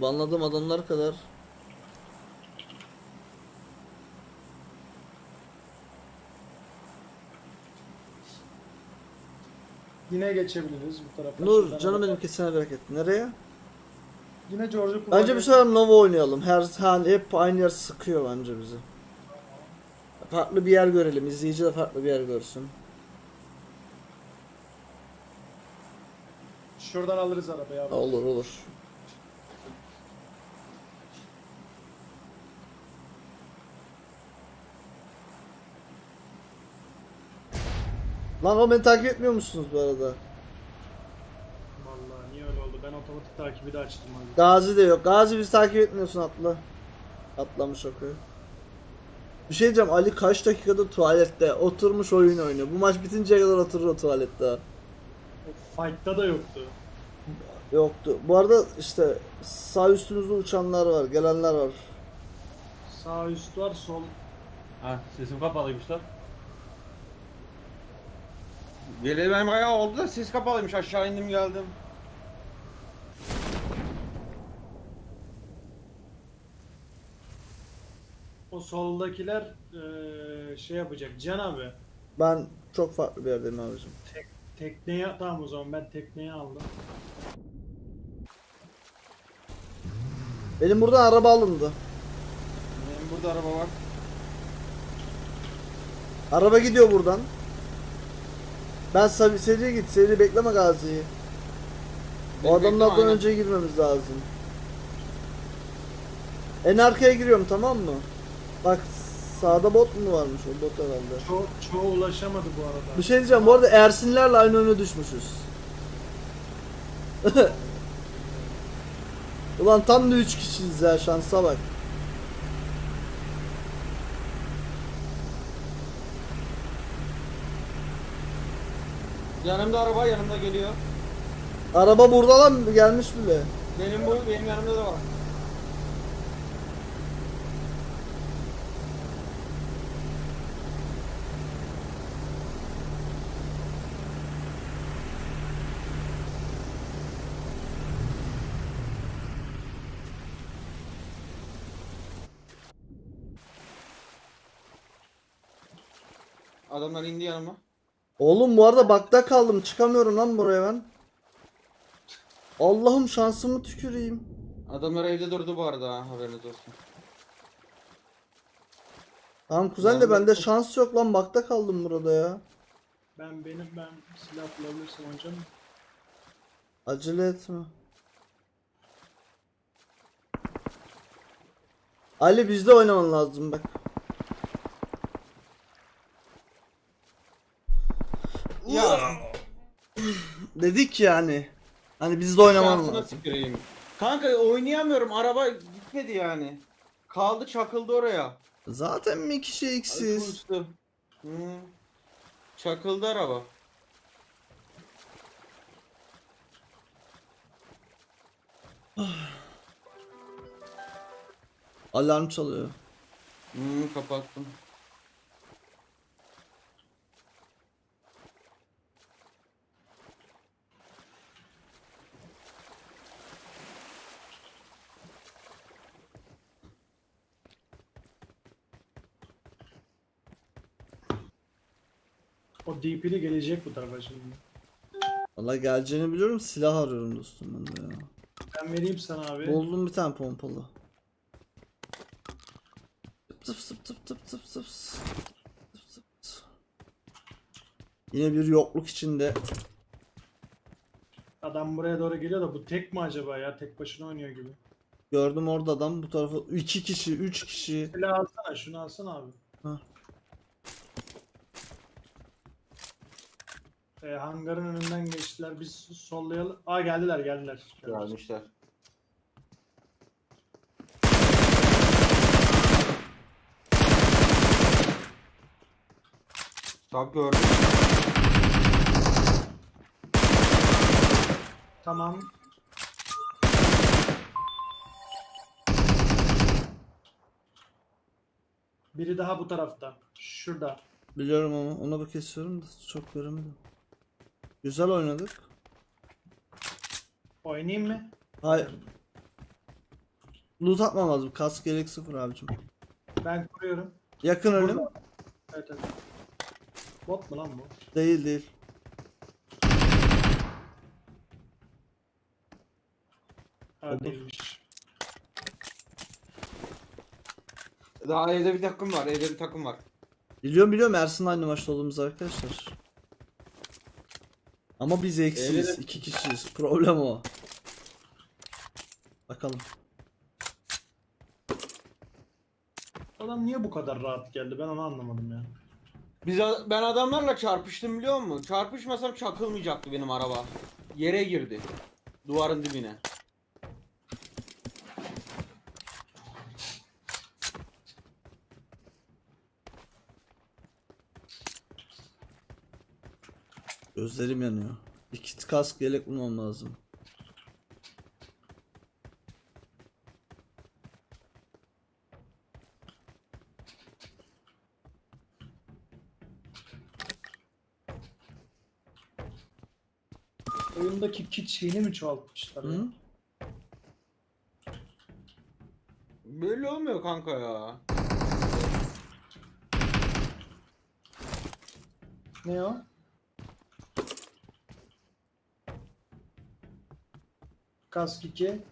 Banladığım adamlar kadar. Yine geçebiliriz bu tarafa. Nur canım benim kesene bereket. Nereye? Yine George'u Bence kullanacağız. bir sefer Nova oynayalım. Her hani hep aynı yer sıkıyor bence bizi. Farklı bir yer görelim. İzleyici de farklı bir yer görsün. Şuradan alırız arabayı abi. Olur olur. Lan o beni takip etmiyor musunuz bu arada? Vallahi niye öyle oldu? Ben otomatik takibi de açtım abi. Gazi de yok. Gazi bizi takip etmiyorsun atla. Atlamış okuyor. Bir şey diyeceğim Ali kaç dakikada tuvalette oturmuş oyun oynuyor. Bu maç bitinceye kadar oturur o tuvalette. O fight'ta da yoktu. Yoktu. Bu arada işte sağ üstünüzde uçanlar var, gelenler var. Sağ üst var, sol. Ha sesim kapalıymış lan. Geleli benim ayağı oldu da ses kapalıymış aşağı indim geldim. O soldakiler eee, şey yapacak. Can abi. Ben çok farklı bir yerdeyim abicim. Tek, tekneye tamam o zaman ben tekneyi aldım. Benim buradan araba alındı. Benim burada araba var. Araba gidiyor buradan. Ben seri, seri git, seri bekleme Gazi'yi. O adamlardan önce girmemiz lazım. En arkaya giriyorum tamam mı? Bak sağda bot mu varmış o bot herhalde. Ço çoğu ulaşamadı bu arada. Bir şey diyeceğim bu arada Ersinlerle aynı oyuna düşmüşüz. Ulan tam da 3 kişiyiz ya şansa bak. Yanımda araba yanımda geliyor. Araba burada lan gelmiş bile. Benim bu benim yanımda da var. Adamlar indi yanıma. Oğlum bu arada bakta kaldım çıkamıyorum lan buraya ben. Allah'ım şansımı tüküreyim. Adamlar evde durdu bu arada ha, haberiniz olsun. Tamam kuzen de bende şans yok lan bakta kaldım burada ya. Ben benim ben silah bulabilirsem oynayacağım. Acele etme. Ali bizde oynaman lazım bak. Ya Dedik yani. Hani bizde oynaman şansına lazım. tüküreyim. Kanka oynayamıyorum araba gitmedi yani. Kaldı çakıldı oraya. Zaten bir kişi eksiz. Uçtu. Hı. Çakıldı araba. Alarm çalıyor. Hı, kapattım. O DP'li gelecek bu tarafa şimdi. Valla geleceğini biliyorum silah arıyorum dostum ben de ya. Ben vereyim sana abi. Buldum bir tane pompalı. Tıp tıp tıp tıp tıp tıp tıp. Yine bir yokluk içinde. Adam buraya doğru geliyor da bu tek mi acaba ya? Tek başına oynuyor gibi. Gördüm orada adam bu tarafa iki kişi, üç kişi. Silah alsana şunu alsana abi. Ha. Ee, hangarın önünden geçtiler. Biz sollayalım. Aa geldiler geldiler. Gelmişler. Tabi gördüm. Tamam. Biri daha bu tarafta. Şurada. Biliyorum ama ona bir kesiyorum da çok göremedim. Güzel oynadık. Oynayayım mı? Hayır. Loot atmam lazım. Kask gerek sıfır abicim. Ben kuruyorum. Yakın ölüm. Burada. Evet evet. Bot mu lan bu? Değil değil. Ha Olur. değilmiş. Daha evde bir takım var. Evde bir takım var. Biliyorum biliyorum Ersin'le aynı maçta olduğumuz arkadaşlar. Ama biz eksiyiz. Evet. iki kişiyiz. Problem o. Bakalım. Adam niye bu kadar rahat geldi ben onu anlamadım ya. Biz ben adamlarla çarpıştım biliyor musun? Çarpışmasam çakılmayacaktı benim araba. Yere girdi. Duvarın dibine. Gözlerim yanıyor. İki kask yelek bulmam lazım. Oyundaki kit şeyini mi çoğaltmışlar? Hı? Böyle olmuyor kanka ya. Ne o? Kask 2.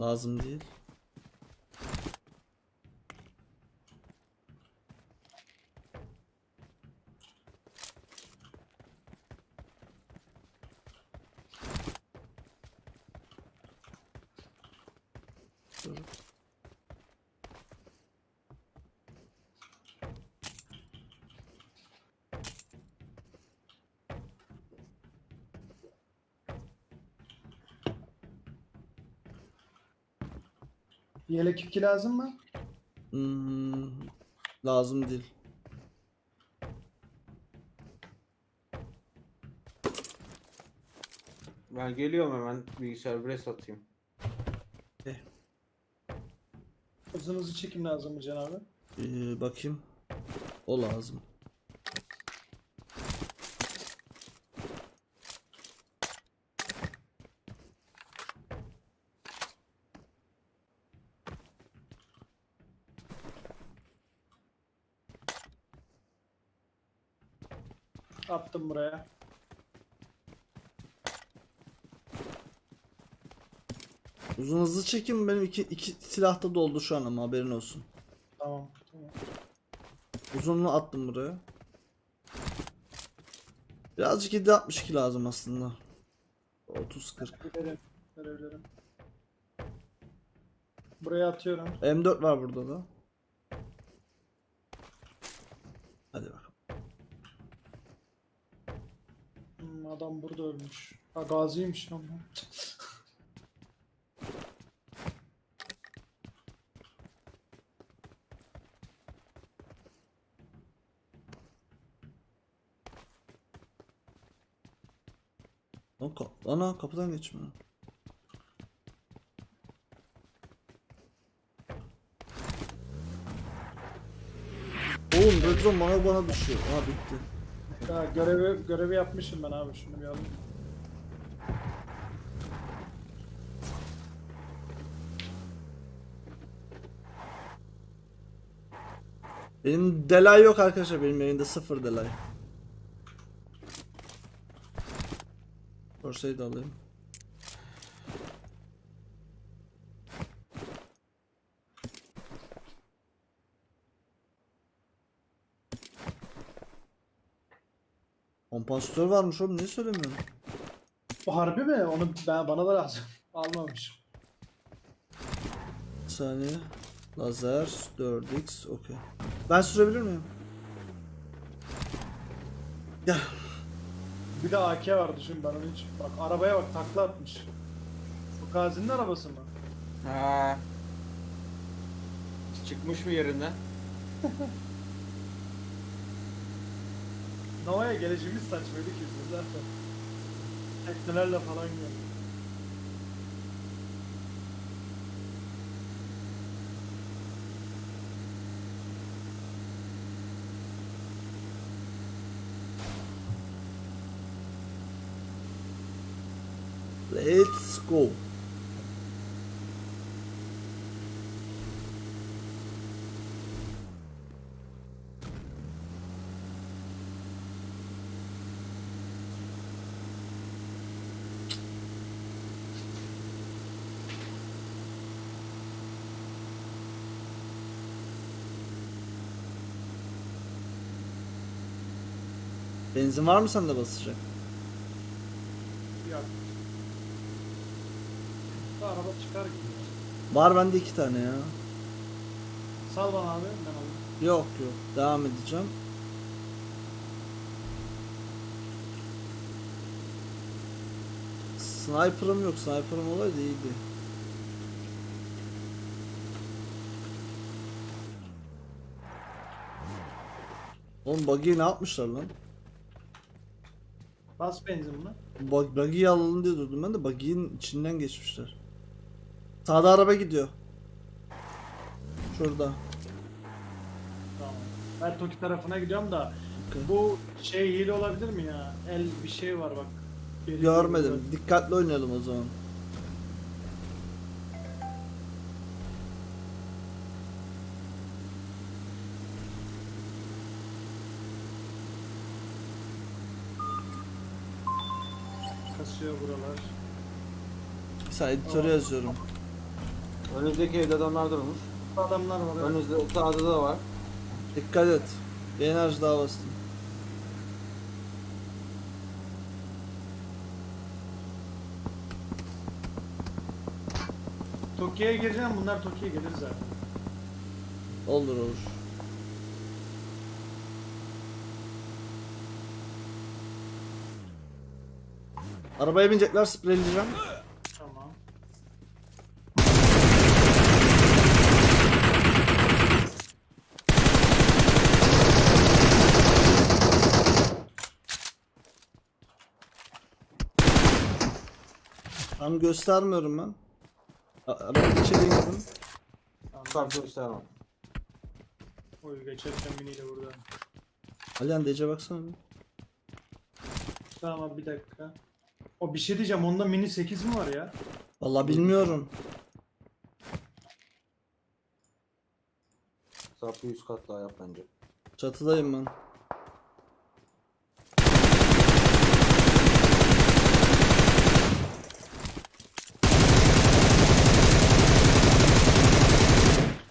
Lazım değil. Dur. Yelek 2 lazım mı? Hmm, lazım değil. Ben geliyorum hemen bilgisayar bir satayım. Uzun hızlı çekim lazım mı Can abi? Ee, bakayım. O lazım. Attım buraya. Uzun hızlı çekim benim iki, iki silah da doldu şu an ama haberin olsun. Tamam. tamam. Uzunluğu attım buraya. Birazcık 762 lazım aslında. 30-40. Verelim. Verebilirim. Buraya atıyorum. M4 var burada da. Hadi bakalım. Hmm, adam burada ölmüş. Ha gaziymiş lan bu. Lan ka ana kapıdan geçme. Oğlum Red Zone bana bana düşüyor. Ha bitti. Ya görevi görevi yapmışım ben abi şunu bir alayım. Benim delay yok arkadaşlar. Benim yayında sıfır delay. Corsair'i de alayım. Kompansatör varmış oğlum niye söylemiyorsun? Bu harbi mi? Onu ben bana da lazım. Almamışım. Bir saniye. Lazer 4x okey. Ben sürebilir miyim? Gel. Bir de AK var düşün ben onu hiç. Bak arabaya bak takla atmış. Bu Gazi'nin arabası mı? Ha. Çıkmış mı yerinden? Nova'ya geleceğimiz saçmaydı ki biz zaten. Teknelerle falan geldik. Let's go. Benzin var mı sende basacak? Yok. Bu araba çıkar gibi. Var bende iki tane ya. Sal bana abi ben alayım. Yok yok. Devam edeceğim. Sniper'ım yok. Sniper'ım olaydı iyiydi. Oğlum buggy'i ne yapmışlar lan? Bas benzin buna. Bug, buggy'yi alalım diye durdum ben de buggy'in içinden geçmişler. Sağda araba gidiyor. Şurada. Tamam. Ben Toki tarafına gidiyorum da Okey. bu şey hile olabilir mi ya? El bir şey var bak. Geri Görmedim. geliyor. Dikkatli oynayalım o zaman. Kasıyor buralar. Sen editöre yazıyorum. Önünüzdeki evde adamlar durmuş. Adamlar var. evet. Önünüzde sağda da var. Dikkat et. Enerji daha bastım. Toki'ye gireceğim bunlar Toki'ye gelir zaten. Olur olur. Arabaya binecekler spreyleyeceğim. Tam göstermiyorum ben. A- Arabanın içeri girdim. Tamam. Göstermem. Oy geçerken miniyle burada. Alihan DC baksana bir. Tamam bir dakika. O bir şey diyeceğim onda mini 8 mi var ya? Vallahi bilmiyorum. Sapı 100 kat daha yap bence. Çatıdayım ben.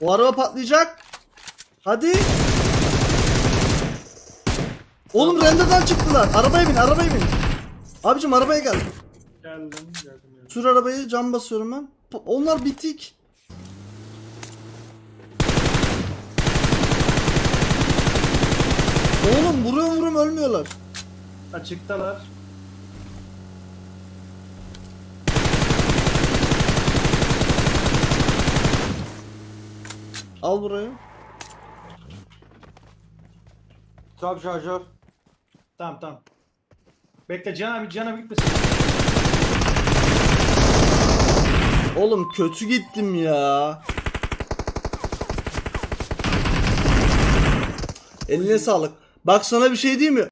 O araba patlayacak. Hadi. Oğlum rendeden çıktılar. Arabaya bin, arabaya bin. Abicim arabaya gel. Geldim geldim. geldim. Sür arabayı, cam basıyorum ben. Onlar bitik. Oğlum vuruyorum vuruyorum ölmüyorlar. Açıktalar. Al burayı. Trap şarjör. Tamam tamam. Bekle Can abi Can abi gitmesin. Oğlum kötü gittim ya. Eline sağlık. Bak sana bir şey diyeyim mi?